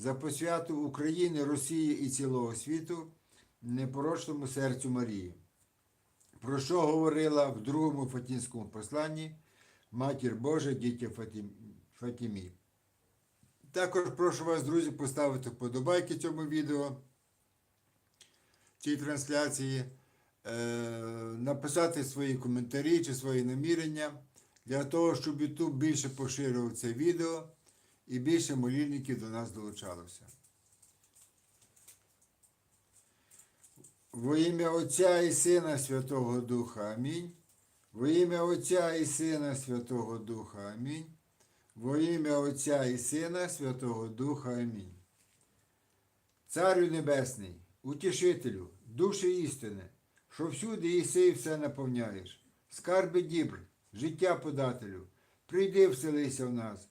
за посвяту України, Росії і цілого світу, непорочному серцю Марії. Про що говорила в другому Фатінському посланні Матір Божа Фатім- Фатімі. Також прошу вас, друзі, поставити вподобайки цьому відео, цій трансляції, е, написати свої коментарі чи свої намірення для того, щоб YouTube більше поширював це відео і більше молільників до нас долучалося. Во ім'я Отця і Сина Святого Духа Амінь. Во ім'я Отця і Сина Святого Духа Амінь. Во ім'я Отця і Сина Святого Духа Амінь. Царю Небесний, утішителю, душі істини, що всюди єси і все наповняєш, скарби дібр, життя подателю, прийди вселися в нас,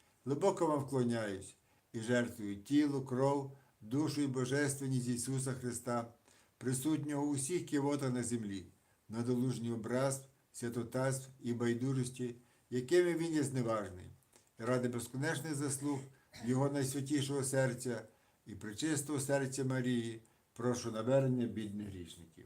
Глибоко вам вклоняюсь і жертвую тіло, кров, душу і божественність Ісуса Христа, присутнього у всіх кивотах на землі, надолужні образ, святотатств і байдужості, якими Він є зневажний, і ради безконечних заслуг Його найсвятішого серця і причистого серця Марії, прошу навернення бідних грішників.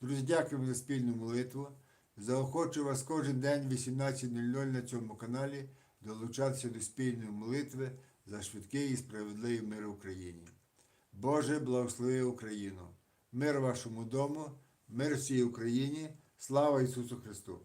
Друзі, дякуємо за спільну молитву. Заохочую вас кожен день в 18.00 на цьому каналі долучатися до спільної молитви за швидкий і справедливий мир в Україні. Боже, благослови Україну! Мир вашому дому, мир всій Україні, слава Ісусу Христу!